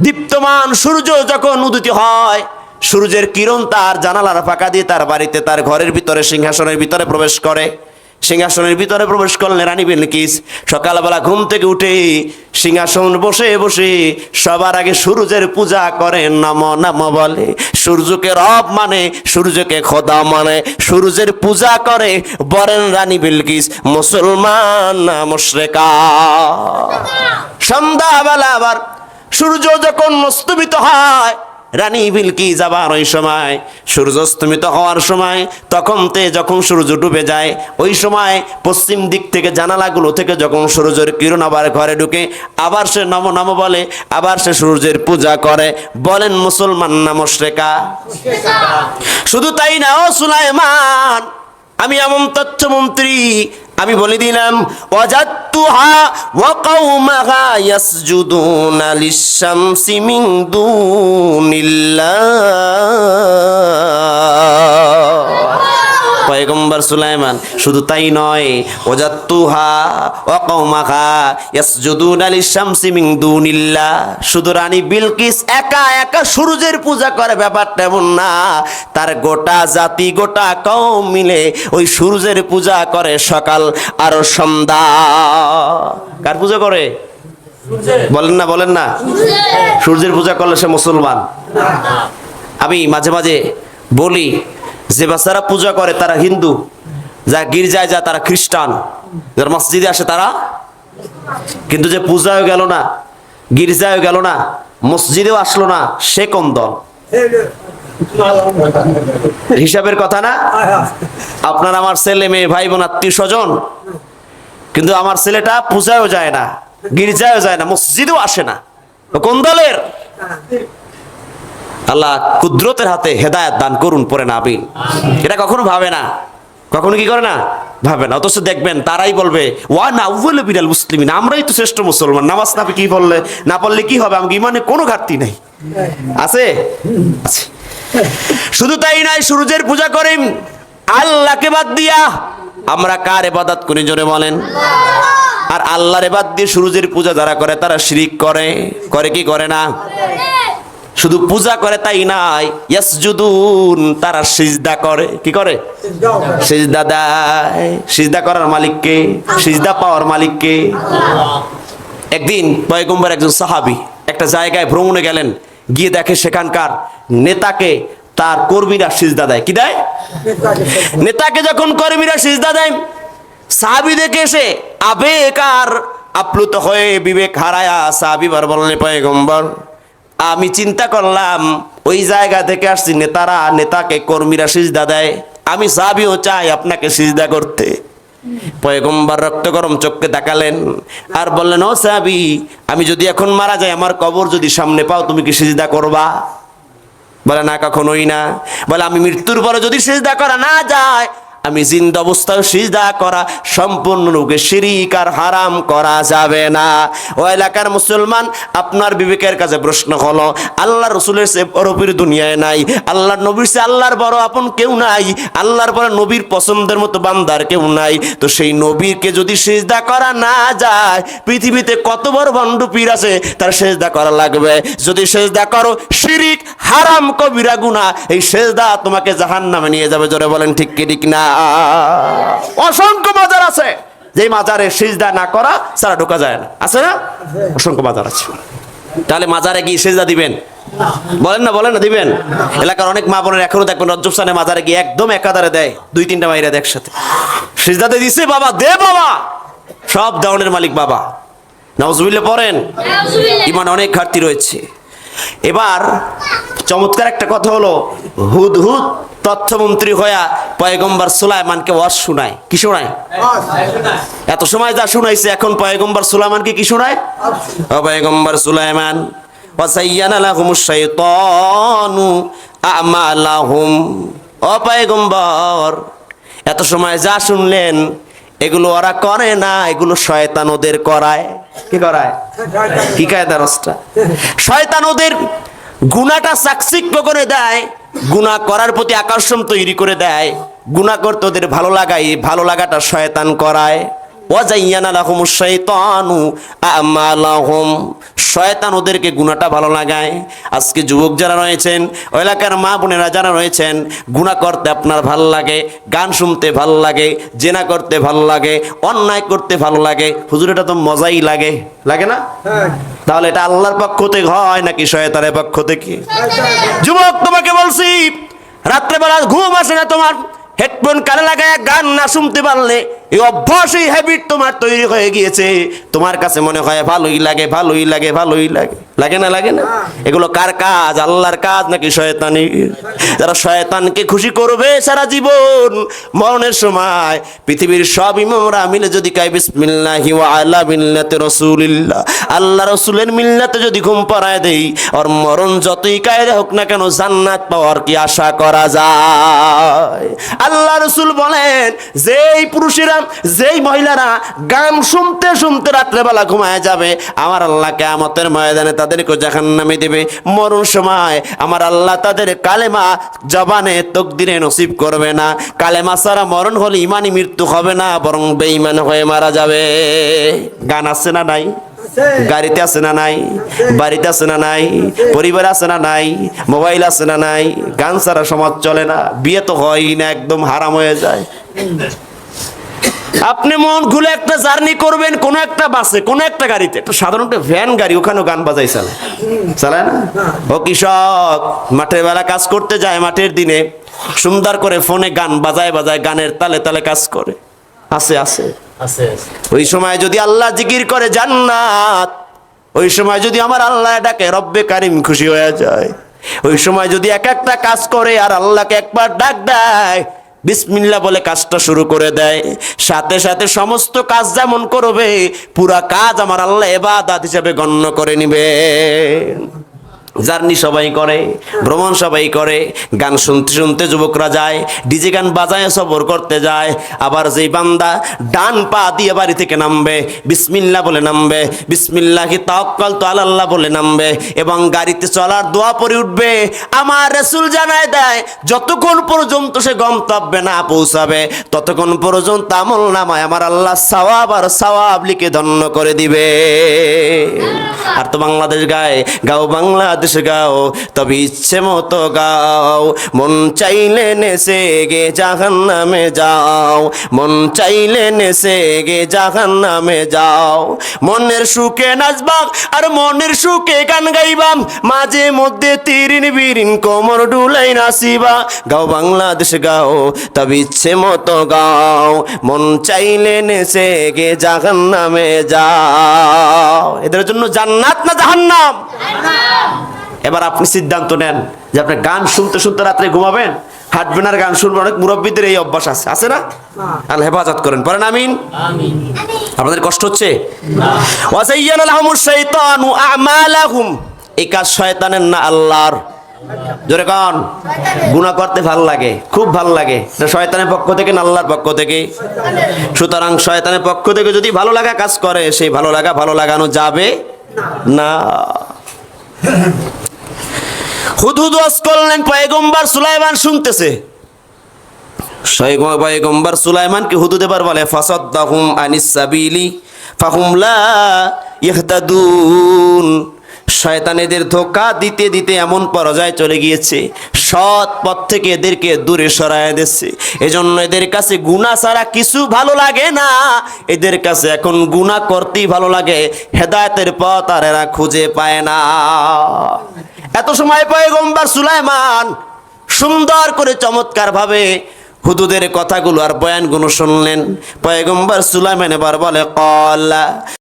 দীপ্তমান সূর্য যখন উদিত হয়, সূর্যের কিরণ তার জানালার ফাঁকা দিয়ে তার বাড়িতে, তার ঘরের ভিতরে, সিংহাসনের ভিতরে প্রবেশ করে। সিংহাসনের ভিতরে প্রবেশ করলে রানী বিলকিস সকালবেলা ঘুম থেকে উঠে সিংহাসন বসে বসে সবার আগে সূর্যের পূজা করেন নম নম বলে। সূর্যকে রব মানে সূর্যকে খোদা মানে। সূর্যের পূজা করে বরেন রানী বিলকিস, মুসলমান না মুশরেকা। সন্ধ্যাবেলা আবার সূর্য যখন অস্তমিত হয় রানী বিলকিস যাবার ওই সময়? সূর্য অস্তমিত হওয়ার সময় তখন তে যখন সূর্য ডুবে যায় ওই সময় পশ্চিম দিক থেকে জানালাগুলো থেকে যখন সূর্যের কিরণ আবার ঘরে ঢুকে আবার সে নম নম বলে আবার সে সূর্যের পূজা করে। বলেন মুসলমান নামশ্রেকা শুধু তাই না ও সুলাইমান আমি এমন তথ্যমন্ত্রী আমি বলে দিলাম ওয়াজাত্তুহা ওয়া কওমাহা ইয়াসজুদুনা লিশ-শামসি মিন দুনিল্লাহ। পয়গম্বর সুলাইমান শুধু তাই নয় ওজাত্তুহা কওমাহা ইয়াসজুদুনা লিশ-শামসি মিন দুনিল্লাহ। শুধু রানী বিলকিস একা একা সূর্যের পূজা করে ব্যাপারটা এমন না। তার গোটা জাতি গোটা কওম মিলে ওই সূর্যের পূজা করে সকাল আর সন্ধ্যা। কার পূজা করে? বলেন না বলেন না। সূর্যের পূজা করলে সে মুসলমান। আমি মাঝে মাঝে বলি যে বাচ্চারা পূজা করে তারা হিন্দু, যা গির্জায় যায় তারা খ্রিস্টান, যারা মসজিদে আসে তারা কিন্তু যে পূজাও গেল না গির্জায় গেল না, মসজিদেও আসলো না, সে কোন দল? হিসাবের কথা না? আপনার আমার ছেলে মেয়ে ভাই বোন আত্মীয় স্বজন কিন্তু আমার ছেলেটা পূজায়ও যায় না, গির্জায়ও যায় না, মসজিদেও আসে না। কোন দলের? আল্লাহ কুদরতের হাতে হেদায়াত দান করুন পরে না আবিন এটা কখনো ভাবে না। কখনো কি করে না? ভাবে না। অথচ দেখবেন তারাই বলবে ওয়া না উভল বিরাল মুসলিমিন। আমরাই তো শ্রেষ্ঠ মুসলমান। নামাজ না কি বললে? না পড়লে কি হবে? আমাকে ইমানে কোনো ঘাটতি নেই। আছে? শুধু তাই নাই, সূর্যের পূজা করেন আল্লাহকে বাদ দিয়া আমরা কার এবাদত করি জোরে বলেন? আর আল্লাহর এবাদ দিয়ে সূর্যের পূজা যারা করে, তারা শিরিক করে। করে কি করে না? শুধু পূজা করে তাই নাই। ইয়াসজুদুন, তারা সিজদা করে। কি করে? সিজদা দেয়। সিজদা করার মালিককে। সিজদা পাওয়ার মালিককে। একদিন পয়গম্বর একজন সাহাবী একটা জায়গায় ভ্রমণে গেলেন। গিয়ে দেখে সেখানকার নেতাকে, তার কর্মীরা সিজদা দেয়। কি দেয়? নেতাকে যখন কর্মীরা সিজদা দেয় সাহাবি দেখে এসে আবেগ আর আপ্লুত হয়ে বিবেক হারায়া সাহাবি বার বললেন পয়গম্বর আমি চিন্তা করলাম, ওই জায়গা থেকে আসছি, নেতারা, নেতাকে, কর্মীরা সিজদা দেয়। আমি সাহাবিও চাই আপনাকে সিজদা করতে। পয়গম্বর রক্ত গরম চোখকে তাকালেন আর বললেন, ও সাহাবি, আমি যদি এখন মারা যাই, আমার কবর যদি সামনে পাও, তুমি কি সিজদা করবা? বলে, না, কখনোই না। বলে, আমি মৃত্যুর পরে যদি সিজদা করা না যায় আমি জিন্দ অবস্থায় সিজদা করা সম্পূর্ণরূপে শিরিক আর হারাম করা যাবে না। ও এলাকার মুসলমান, আপনার বিবেকের কাছে প্রশ্ন হলো, আল্লাহ রসুলের সে বড় পীর দুনিয়ায় নাই। আল্লাহর নবীর সে আল্লাহর বড় আপন কেউ নাই। আল্লাহর পরে নবীর পছন্দের মতো বান্দার কেউ নাই। তো সেই নবীরকে যদি সিজদা করা না যায়, পৃথিবীতে কত বড় ভণ্ড পীর আছে, তার সেজদা করা লাগবে। যদি সেজদা করো, শিরিক, হারাম কবিরা গুনা এই সেজদা তোমাকে জাহান নামে নিয়ে যাবে, জোরে বলেন ঠিক কি, ঠিক না? অসংখ্য মাজার আছে। যে মাজারে সিজদা না করা সারা ঢোকা যায় না। আছে না? অসংখ্য মাজার আছে। তাহলে মাজারে গিয়ে সেজদা দিবেন? বলেন না বলেন না দিবেন? এলাকার অনেক মা বোনের এখনও দেখবেন রজ্জবস্থানে মাজারে গিয়ে একদম একাধারে দেয় দুই তিনটা মাইরা দেয় একসাথে। সিজদাতে দিছে বাবা দে বাবা! সব দাউনের মালিক বাবা। নজবিল্লে পড়েন? ইমান অনেক ঘাটতি রয়েছে। এবার চমৎকার একটা কথা হলো, হুদ হুদ তথ্যমন্ত্রী হইয়া পয়গম্বর সুলাইমানকে ওয়াজ শোনায়। কি শোনায়? এত সময় যা শুনাইছে, এখন পয়গম্বর সুলাইমানকে কি শোনায়? পয়গম্বর সুলাইমান ওয়াসাইয়ানা লাহুমুশ শাইতানু আমালাহুম। ও পয়গম্বর, এত সময় যা শুনলেন এগুলো ওরা করে না, এগুলো শয়তান ওদের করায়। কি করায়? কি কায়দা রসটা শয়তান ওদের গুণাটা চাকচিক্য করে দেয় গুণা করার প্রতি আকর্ষণ তৈরি করে দেয় গুণা করতে ওদের ভালো লাগাই ভালো লাগাটা শয়তান করায়। ওয়াজাইয়ানা লাহুমুশ শাইতানু আমালাহুম। শয়তান ওদেরকে গুণাটা ভালো লাগায়। আজকে যুবক যারা রয়েছেন এলাকার মা বোনেরা যারা রয়েছেন গুণা করতে আপনার ভালো লাগে গান শুনতে ভালো লাগে জেনা করতে ভালো লাগে অন্যায় করতে ভালো লাগে। হুজুর এটা তো মজাই লাগে। লাগে না? তাহলে এটা আল্লাহর পক্ষ থেকে হয় নাকি শয়তানের পক্ষ থেকে? যুবক তোমাকে বলছি রাত্রেবেলা ঘুম আসে না তোমার। হেডফোন কানে লাগায় গান না শুনতে পারলে এই অভ্যাস এই হ্যাবিট তোমার তৈরি হয়ে গিয়েছে। তোমার কাছে মনে হয় ভালোই লাগে ভালোই লাগে ভালোই লাগে। লাগে না লাগে না? এগুলো কার কাজ? আল্লাহর কাজ নাকি শয়তানি? যারা শয়তানকে খুশি করবে সারা জীবন মরণের সময়, পৃথিবীর সব ইমামরা মিলে যদি কাই বিসমিল্লাহি ওয়া আলা মিল্লাতে রাসূলিল্লাহ। আল্লাহ রাসূলের মিল্লাতে যদি ঘুম পাড়ায় দেই আর মরণ যতই কায়দা হোক না কেন জান্নাত পাওয়ার কি আশা করা যায়? আল্লাহ রসুল বলেন, যেই পুরুষেরা যেই মহিলারা গান শুনতে শুনতে রাত্রেবেলা ঘুমায় যাবে, আমার আল্লাহ কেয়ামতের ময়দানে তাদেরকে জাহান নামে দেবে। মরণ সময় আমার আল্লাহ তাদের কালেমা জবানে তকদিরে নসিব করবে না। কালেমা সারা মরণ হলে ইমানি মৃত্যু হবে না, বরং বেঈমান হয়ে মারা যাবে। গান আছে না নাই? গাড়িতে আছে না নাই? বাড়িতে আছে না নাই? পরিবার আছে না নাই? মোবাইল আছে না নাই? গান ছাড়া সমাজ চলে না। বিয়ে তো হয়ই না, একদম হারাম হয়ে যায়। আপনি মন খুলে একটা জার্নি করবেন কোন একটা বাসে কোন একটা গাড়িতে। একটা সাধারণত ভ্যান গাড়ি ওখানেও গান বাজাই চালায় চালায় না? ও কৃষক মাঠের বেলা কাজ করতে যায় মাঠের দিনে সুন্দর করে ফোনে গান বাজায় বাজায় গানের তালে তালে কাজ করে। আছে। আছে আছে। ওই সময় যদি আল্লাহ জিকির করে জান্নাত ওই সময় যদি আমার আল্লাহ ডাকে রব্বে কারিম খুশি হয়ে যায়। ওই সময় যদি এক একটা কাজ করে আর আল্লাহকে একবার ডাক দেয় বিসমিল্লা বলে কাজটা শুরু করে দেয়। সাথে সাথে সমস্ত কাজ যেমন করবে, পুরা কাজ আমার আল্লাহ এবাদাত হিসাবে গণ্য করে নিবে। জার্নি সবাই করে, ভ্রমণ সবাই করে, গান শুনতে শুনতে যুবকরা যায়, ডিজে গান বাজায় সফর করতে যায়। আবার যেই বান্দা ডান পা দিয়ে বাড়ি থেকে নামবে, বিসমিল্লা বলে নামবে, বিসমিল্লাহি তাওয়াক্কাল তো আল্লাহ বলে নামবে এবং গাড়িতে চলার দোয়া পরে উঠবে, আমার রাসূল জানায় দেয়, যতক্ষণ পর্যন্ত সে গন্তব্যে না পৌঁছাবে, ততক্ষণ পর্যন্ত আমল নামায় আমার আল্লাহ সওয়াব আর সওয়াব লিখে ধন্য করে দিবে। আর তো বাংলাদেশ গায়, গাও বাংলাদেশ গাও, তবে ইচ্ছে মতো গাও। মন চাইলে নেসে গে জাহান নামে যাও। মন চাইলে নেসে গে জাহান নামে যাও। মনের সুখে নাচবাক আর মনের সুখে গান গাইবাম। মাঝে মধ্যে তিরিন বিরিন কোমর ডুলাই নাচিবা। গাও বাংলাদেশ গাও, তবে ইচ্ছে মতো গাও। মন চাইলে নেসে গে জাহান নামে যাও। এদের জন্য জান্নাত না জাহান্নাম? এবার আপনি সিদ্ধান্ত নেন যে আপনি গান শুনতে শুনতে রাত্রে ঘুমাবেন হাঁটবেন আর গান শুনবেন অনেক মুরব্বীদের এই অভ্যাস আছে। আছে না? আল্লাহ হেফাজত করেন। পরেন আমিন। আমিন। আপনাদের কষ্ট হচ্ছে? এই কাজ শয়তানের না আল্লাহর? জোরে কন। গুনাহ করতে ভালো লাগে খুব ভালো লাগে। শয়তানের পক্ষ থেকে না আল্লাহর পক্ষ থেকে? সুতরাং শয়তানের পক্ষ থেকে যদি ভালো লাগা কাজ করে সেই ভালো লাগা ভালো লাগানো যাবে না। হুদহুদ ওয়াজ করলেন, পয়গম্বর সুলাইমান শুনতেছে। পয়গম্বর সুলাইমানকে হুদুদ এবার বলে, ফাসাদ্দাহুম আনিস সাবিলি, ফাহুম লা ইহতাদুন শয়তান এদের ধোকা দিতে দিতে এমন পর্যায়ে চলে গিয়েছে। সৎ পথ থেকে এদেরকে দূরে সরায় দিচ্ছে। এজন্য এদের কাছে গুণা ছাড়া কিছু ভালো লাগে না। এদের কাছে এখন গুণা করতেই ভালো লাগে। হেদায়তের পথ আর এরা খুঁজে পায় না। এত সময় পয়গম্বর সুলাইমান সুন্দর করে চমৎকার ভাবে হুদুদের কথাগুলো আর বয়ানগুলো শুনলেন। পয়গম্বর সুলাইমান এবার বলে, কলা